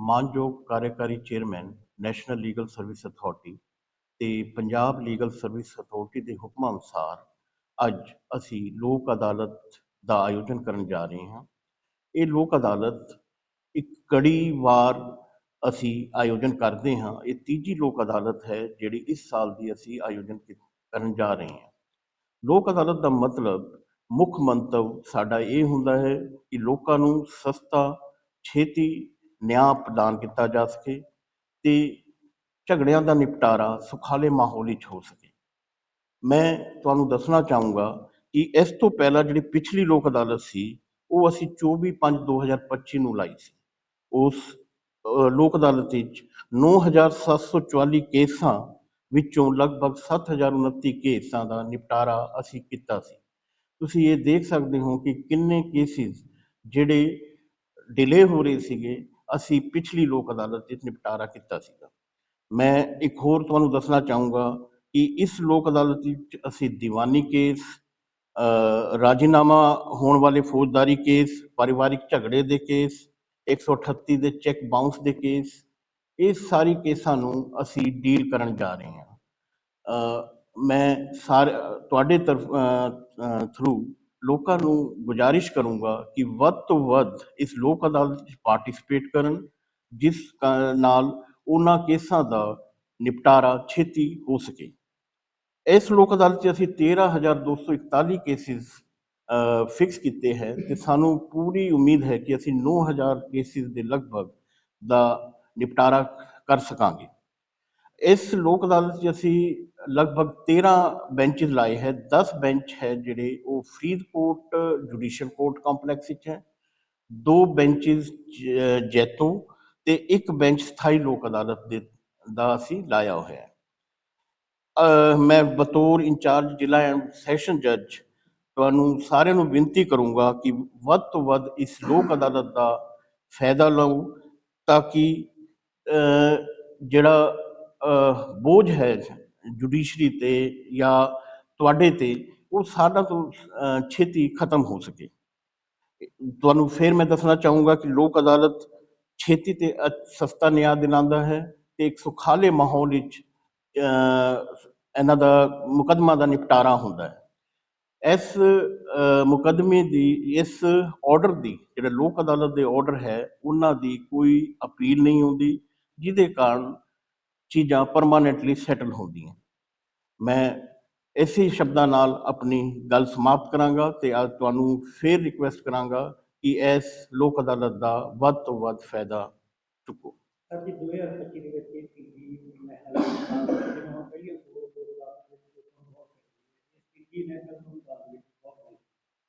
ਮਾਨਯੋਗ ਕਾਰਜਕਾਰੀ chairman, national legal service authority ਤੇ ਪੰਜਾਬ ਲੀਗਲ ਸਰਵਿਸ ਅਥਾਰਟੀ ਦੇ ਹੁਕਮਾਂ ਅਨੁਸਾਰ ਅੱਜ ਅਸੀਂ ਲੋਕ ਅਦਾਲਤ ਦਾ ਆਯੋਜਨ ਕਰਨ ਜਾ ਰਹੇ ਹਾਂ। ਇਹ ਲੋਕ ਅਦਾਲਤ ਇੱਕ ਕੜੀ ਵਾਰ ਅਸੀਂ ਆਯੋਜਨ ਕਰਦੇ ਹਾਂ। ਇਹ ਤੀਜੀ ਲੋਕ ਅਦਾਲਤ ਹੈ ਜਿਹੜੀ ਇਸ ਸਾਲ ਦੀ ਅਸੀਂ ਆਯੋਜਨ ਕਰਨ ਜਾ ਰਹੇ ਹਾਂ। ਲੋਕ ਅਦਾਲਤ ਦਾ ਮਤਲਬ ਮੁੱਖ ਮੰਤਵ ਸਾਡਾ ਇਹ ਹੁੰਦਾ ਹੈ ਕਿ ਲੋਕਾਂ ਨੂੰ ਸਸਤਾ, ਛੇਤੀ ਨਿਆਂ ਪ੍ਰਦਾਨ ਕੀਤਾ ਜਾ ਸਕੇ ਤੇ ਝਗੜਿਆਂ ਦਾ ਨਿਪਟਾਰਾ ਸੁਖਾਲੇ ਮਾਹੌਲ ਵਿੱਚ ਹੋ ਸਕੇ। ਮੈਂ ਤੁਹਾਨੂੰ ਦੱਸਣਾ ਚਾਹੂੰਗਾ ਕਿ ਇਸ ਤੋਂ ਪਹਿਲਾਂ ਜਿਹੜੀ ਪਿਛਲੀ ਲੋਕ ਅਦਾਲਤ ਸੀ, ਉਹ ਅਸੀਂ 24/5/2025 ਨੂੰ ਲਾਈ ਸੀ। ਉਸ ਲੋਕ ਅਦਾਲਤ ਵਿੱਚ 9744 ਕੇਸਾਂ ਵਿੱਚੋਂ ਲਗਭਗ 7029 ਕੇਸਾਂ ਦਾ ਨਿਪਟਾਰਾ ਅਸੀਂ ਕੀਤਾ ਸੀ। ਤੁਸੀਂ ਇਹ ਦੇਖ ਸਕਦੇ ਹੋ ਕਿ ਕਿੰਨੇ ਕੇਸਿਸ ਜਿਹੜੇ ਡਿਲੇ ਹੋ ਰਹੇ ਸੀਗੇ ਅਸੀਂ ਪਿਛਲੀ ਲੋਕ ਅਦਾਲਤ ਵਿੱਚ ਨਿਪਟਾਰਾ ਕੀਤਾ ਸੀਗਾ। ਮੈਂ ਇੱਕ ਹੋਰ ਤੁਹਾਨੂੰ ਦੱਸਣਾ ਚਾਹੂੰਗਾ ਕਿ ਇਸ ਲੋਕ ਅਦਾਲਤ ਵਿੱਚ ਅਸੀਂ ਦੀਵਾਨੀ ਕੇਸ ਰਾਜੀਨਾਮਾ ਹੋਣ ਵਾਲੇ ਫੌਜਦਾਰੀ ਕੇਸ, ਪਰਿਵਾਰਿਕ ਝਗੜੇ ਦੇ ਕੇਸ 138 ਦੇ ਚੈੱਕ ਬਾਉਂਸ ਦੇ ਕੇਸ, ਇਹ ਸਾਰੀ ਕੇਸਾਂ ਨੂੰ ਅਸੀਂ ਡੀਲ ਕਰਨ ਜਾ ਰਹੇ ਹਾਂ। ਮੈਂ ਸਾਰੇ, ਤੁਹਾਡੇ ਤਰਫ ਥਰੂ ਲੋਕਾਂ ਨੂੰ ਗੁਜ਼ਾਰਿਸ਼ ਕਰੂੰਗਾ ਕਿ ਵੱਧ ਤੋਂ ਵੱਧ ਇਸ ਲੋਕ ਅਦਾਲਤ ਵਿੱਚ ਪਾਰਟਿਸਿਪੇਟ ਕਰਨ, ਜਿਸ ਨਾਲ ਉਹਨਾਂ ਕੇਸਾਂ ਦਾ ਨਿਪਟਾਰਾ ਛੇਤੀ ਹੋ ਸਕੇ। ਇਸ ਲੋਕ ਅਦਾਲਤ 'ਚ ਅਸੀਂ 13241 ਕੇਸਿਸ ਫਿਕਸ ਕੀਤੇ ਹੈ ਤੇ ਸਾਨੂੰ ਪੂਰੀ ਉਮੀਦ ਹੈ ਕਿ ਅਸੀਂ 9000 ਕੇਸਿਸ ਦੇ ਲਗਭਗ ਦਾ ਨਿਪਟਾਰਾ ਕਰ ਸਕਾਂਗੇ। ਇਸ ਲੋਕ ਅਦਾਲਤ 'ਚ ਅਸੀਂ ਲਗਭਗ 13 ਬੈਂਚਸ ਲਾਏ ਹੈ 10 ਬੈਂਚ ਹੈ ਜਿਹੜੇ ਉਹ ਫਰੀਦਕੋਟ ਜੁਡੀਸ਼ੀਅਲ ਕੋਰਟ ਕੰਪਲੈਕਸ ਵਿੱਚ ਹੈ, ਦੋ ਬੈਂਚਸ ਜੈਤੋ ਤੇ ਇੱਕ ਬੈਂਚ ਸਥਾਈ ਲੋਕ ਅਦਾਲਤ ਦੇ, ਦਾ ਅਸੀਂ ਲਾਇਆ ਹੋਇਆ ਹੈ। ਮੈਂ ਬਤੌਰ ਇੰਚਾਰਜ, ਜ਼ਿਲ੍ਹਾ ਐਂਡ ਸੈਸ਼ਨ ਜੱਜ ਤੁਹਾਨੂੰ ਸਾਰਿਆਂ ਨੂੰ ਬੇਨਤੀ ਕਰੂੰਗਾ ਕਿ ਵੱਧ ਤੋਂ ਵੱਧ ਇਸ ਲੋਕ ਅਦਾਲਤ ਦਾ ਫਾਇਦਾ ਲਓ ਤਾਂ ਕਿ ਜਿਹੜਾ ਬੋਝ ਹੈ ਜੁਡੀਸ਼ਰੀ ਤੇ ਜਾਂ ਤੁਹਾਡੇ ਤੇ ਉਹ ਸਾਡਾ ਤੋਂ ਅਹ, ਛੇਤੀ ਖਤਮ ਹੋ ਸਕੇ। ਤੁਹਾਨੂੰ ਫਿਰ ਮੈਂ ਦੱਸਣਾ ਚਾਹੂੰਗਾ ਕਿ ਲੋਕ ਅਦਾਲਤ ਛੇਤੀ ਤੇ ਸਸਤਾ ਨਿਆਂ ਦਿਲਾਉਂਦਾ ਹੈ ਤੇ ਇੱਕ ਸੁਖਾਲੇ ਮਾਹੌਲ ਵਿੱਚ ਅਹ, ਇਹਨਾਂ ਦਾ ਮੁਕੱਦਮਾ ਦਾ ਨਿਪਟਾਰਾ ਹੁੰਦਾ ਹੈ। ਇਸ ਅਹ, ਮੁਕੱਦਮੇ ਦੀ ਇਸ ਆਰਡਰ ਦੀ ਜਿਹੜਾ ਲੋਕ ਅਦਾਲਤ ਦੇ ਆਰਡਰ ਹੈ ਉਹਨਾਂ ਦੀ ਕੋਈ ਅਪੀਲ ਨਹੀਂ ਹੁੰਦੀ ਜਿਹਦੇ ਕਾਰਨ ਚੀਜ਼ਾਂ ਪਰਮਾਨੈਂਟਲੀ ਸੈਟਲ ਹੁੰਦੀਆਂ। ਮੈਂ ਇਸੇ ਸ਼ਬਦਾਂ ਨਾਲ ਆਪਣੀ ਗੱਲ ਸਮਾਪਤ ਕਰਾਂਗਾ ਤੇ ਅੱਜ ਤੁਹਾਨੂੰ ਫੇਰ ਰਿਕੁਐਸਟ ਕਰਾਂਗਾ ਕਿ ਇਸ ਲੋਕ ਅਦਾਲਤ ਦਾ ਵੱਧ ਤੋਂ ਵੱਧ ਫਾਇਦਾ ਚੁੱਕੋ। ਸਰ ਜੀ 2025 ਦੇ ਵਿੱਚ ਇਹ ਤੀਜੀ ਨੈਸ਼ਨਲ ਕਾਨਫਰੰਸ ਜਿਹਨੂੰ ਆਪਾਂ ਕਹੀਏ ਦੋ ਦੋ ਲੱਖ ਦੇ ਵਿੱਚ ਬਹੁਤ ਹੈ। ਤੀਜੀ ਨੈਸ਼ਨਲ ਕਾਨਫਰੰਸ ਵਿੱਚ ਬਹੁਤ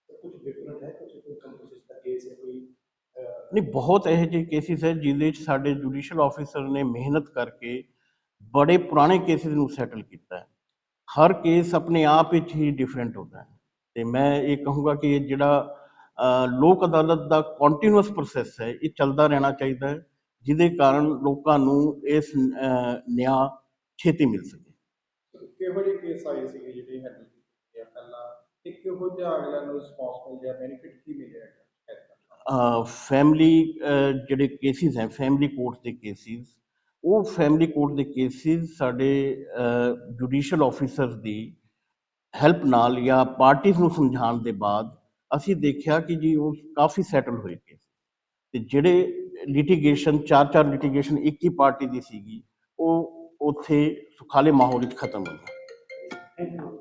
ਹੈ ਕੁਝ ਡਿਫਰੈਂਟ ਹੈ? ਕੁਝ ਕੋਈ ਕੰਪੋਜ਼ਿਟ ਦਾ ਕੇਸ ਹੈ? ਕੋਈ ਅਹ, ਨਹੀਂ ਬਹੁਤ ਇਹੋ ਜਿਹੇ ਕੇਸਿਸ ਹੈ ਜਿਹਦੇ ਵਿੱਚ ਸਾਡੇ ਜੁਡੀਸ਼ੀਅਲ ਆਫੀਸਰ ਨੇ ਮਿਹਨਤ ਕਰਕੇ ਬੜੇ ਪੁਰਾਣੇ ਕੇਸਿਸ ਨੂੰ ਸੈਟਲ ਕੀਤਾ ਹੈ। ਹਰ ਕੇਸ ਆਪਣੇ ਆਪ ਵਿੱਚ ਹੀ ਡਿਫਰੈਂਟ ਹੁੰਦਾ ਹੈ। ਤੇ ਮੈਂ ਇਹ ਕਹੂੰਗਾ ਕਿ ਇਹ ਜਿਹੜਾ ਲੋਕ ਅਦਾਲਤ ਦਾ ਕੰਟੀਨਿਊਸ ਪ੍ਰੋਸੈਸ ਹੈ ਇਹ ਚੱਲਦਾ ਰਹਿਣਾ ਚਾਹੀਦਾ ਹੈ ਜਿਹਦੇ ਕਾਰਨ ਲੋਕਾਂ ਨੂੰ ਇਸ ਨਿਆਂ ਛੇਤੀ ਮਿਲ ਸਕੇ। ਕਿਹੋ ਜਿਹੇ ਕੇਸ ਆਏ ਸੀਗੇ ਜਿਹੜੇ ਹੈਂਡਲ ਕੀਤੇ ਪਹਿਲਾਂ? ਤੇ ਕਿਹੋ ਜਿਹਾ ਅਗਲਿਆਂ ਨੂੰ ਰਿਸਪੌਂਸ ਮਿਲ ਗਿਆ ਬੈਨੀਫਿਟ ਕੀ ਮਿਲਿਆ ਫੈਮਿਲੀ ਜਿਹੜੇ ਕੇਸਿਸ ਹੈ ਫੈਮਿਲੀ ਕੋਰਟ ਦੇ ਕੇਸਿਸ ਉਹ ਫੈਮਿਲੀ ਕੋਰਟ ਦੇ ਕੇਸਿਸ ਸਾਡੇ ਜੁਡੀਸ਼ੀਅਲ ਆਫੀਸਰਸ ਦੀ ਹੈਲਪ ਨਾਲ ਜਾਂ ਪਾਰਟੀਆਂ ਨੂੰ ਸਮਝਾਉਣ ਦੇ ਬਾਅਦ ਅਸੀਂ ਦੇਖਿਆ ਕਿ ਜੀ ਉਹ ਕਾਫੀ ਸੈਟਲ ਹੋਏ ਕੇਸ ਤੇ ਜਿਹੜੇ ਲਿਟੀਗੇਸ਼ਨ ਚਾਰ ਚਾਰ ਲਿਟੀਗੇਸ਼ਨ ਇੱਕ ਹੀ ਪਾਰਟੀ ਦੀ ਸੀਗੀ, ਉਹ ਉੱਥੇ ਸੁਖਾਲੇ ਮਾਹੌਲ ਵਿੱਚ ਖਤਮ ਹੋ ਗਈ